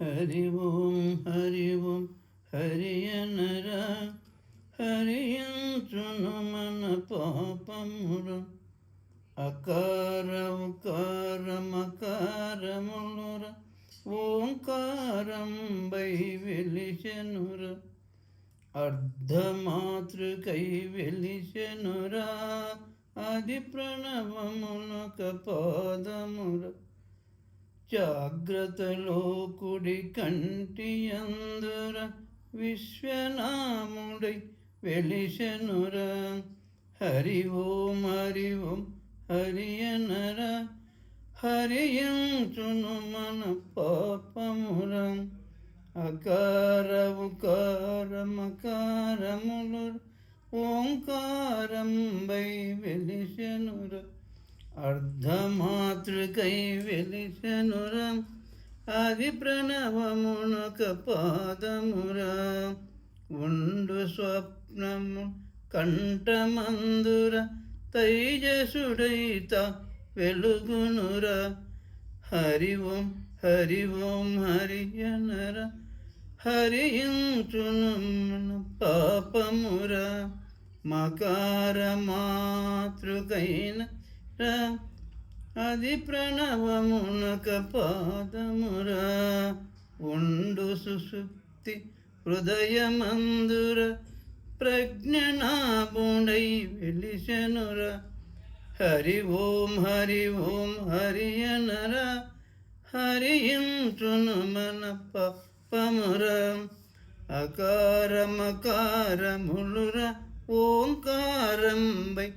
హరి ఓం హరి ఓం హరియనరా హరియంతును మన పాపముర అకార ఉకారమకారములుర ఓంకారం బై వెలిచెనుర అర్ధమాతృకై వెలిచెనురా అది ప్రణవమునక పాదముర జాగ్రత్తలో కుడి కంటి అందుర విశ్వనాముడై వెలిశనుర హరి ఓం హరి ఓం హరియనర హరియంచును మన పాపముర అకార ఉకారమకారములు ఓంకారం వై వెలిశనుర అర్ధమాతృకై వెలిసెనుర అది ప్రణవమునక పాదమురా ఉండు స్వప్నము కంఠమందుర తైజసుడైత వెలుగునుర హరి ఓం హరి ఓం హరియనర అనర పాపమురా మకార మాతృకైన అది ప్రణవమునక పాదమురా. ఉండు సుసుప్తి హృదయమందుర. ప్రజ్ఞనాభుడై వెలిశనుర హరి ఓం హరి ఓం హరియనర అనర. హరియించును మన పముర అకారమకారములుర. ఓంకారం వై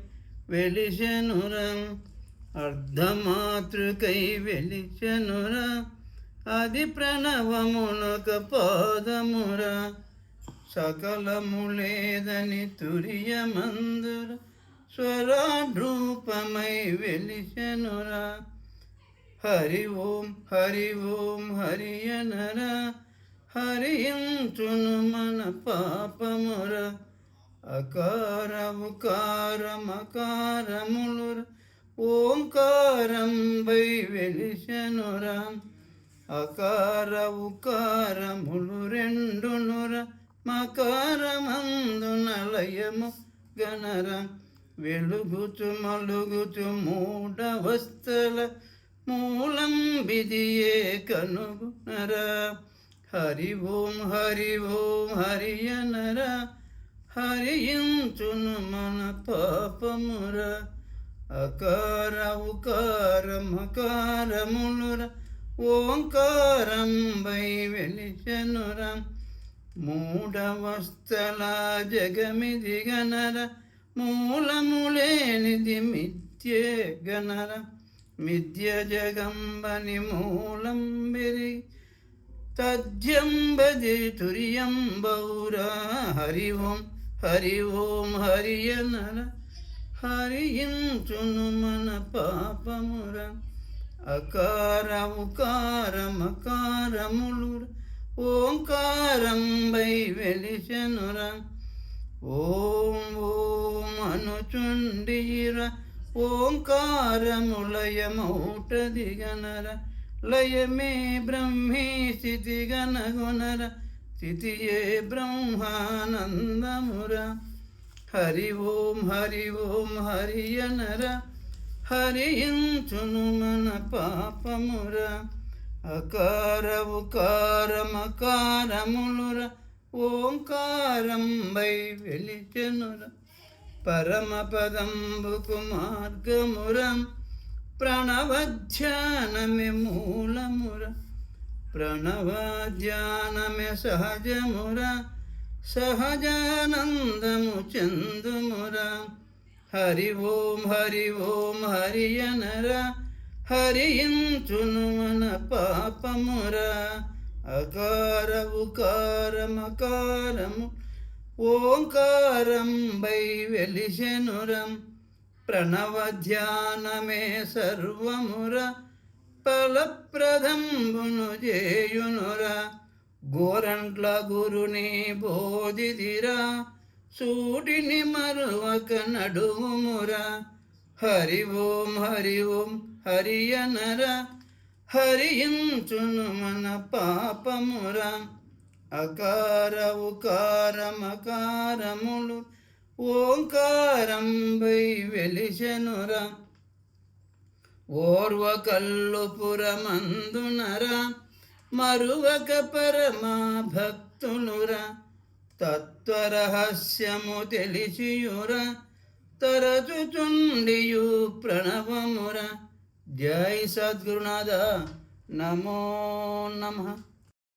వెలిసెనురం అర్ధమాతృకై వెలిసెనుర అది ప్రణవమునొక పాదమురా సకలములేదని తురియమందుర స్వరాడ్రూపమై వెలిసెనుర హరి ఓం హరి ఓం హరియనరా అనర మన పాపమురా. అకార ఉకారమకారములు ఓంకారం వై వెలిసెనుర అకార ఉకారములు రెండునుర మకారమందున లయము గణర వెలుగుచు మలుగుచు మూఢవస్థల మూలం విధియే కనుగునరా. హరి ఓం హరి ఓం హరియనరా హరించును మన పాపముర అకార ఉకార మకారములుర ఓంకారం వై వెలిచనురం మూఢవస్థల జగమిది గనర మూలములేనిది మిథ్యే గనర మిథ్య జగంబని మూలం బెరి తథ్యంబది తుర్యం బౌరా హరి ఓం హరి ఓం హరి నర హరియించును మన పాపముర. అకార ఉకార ఓంకారం వై వెలిసెనుర ఓం ఓం అనుచుండీర ఓంకారములయమౌటది గనర లయమే బ్రహ్మే స్థితి గనగునర. స్థితియే బ్రహ్మానందముర హరి ఓం హరి ఓం హరియనర అనర మన పాపముర అకారవు కారమకారములుర ఓంకారం వై వెలిచెనుర పరమపదంబుకు మార్గమురం ప్రణవధ్యానమే మూలముర ప్రణవాధ్యానమే సహజముర సహజానందము చందుముర హరి ఓం హరి ఓం హరి హరియించును మన పాపముర. అకార ఉకారమకారము ఓంకారం వై వెలిశనురం ప్రణవధ్యానమే సర్వమురా ఫలప్రదంబును చేయునుర. గోరంట్ల గురుని బోధిదిరా సూటిని మరువక నడుమురా హరి ఓం హరి ఓం హరి అనర. మన పాపమురా. అకార ఉకారమకారములు ఓంకారంబై వెలిచెనురా ఓర్వ కల్లు పురమందునరా మరువక పరమా భక్తులురా తత్వరహస్యము తెలిసియురా తరచుచుండియు ప్రణవమురా. జై సద్గురునాథ. నమో నమః.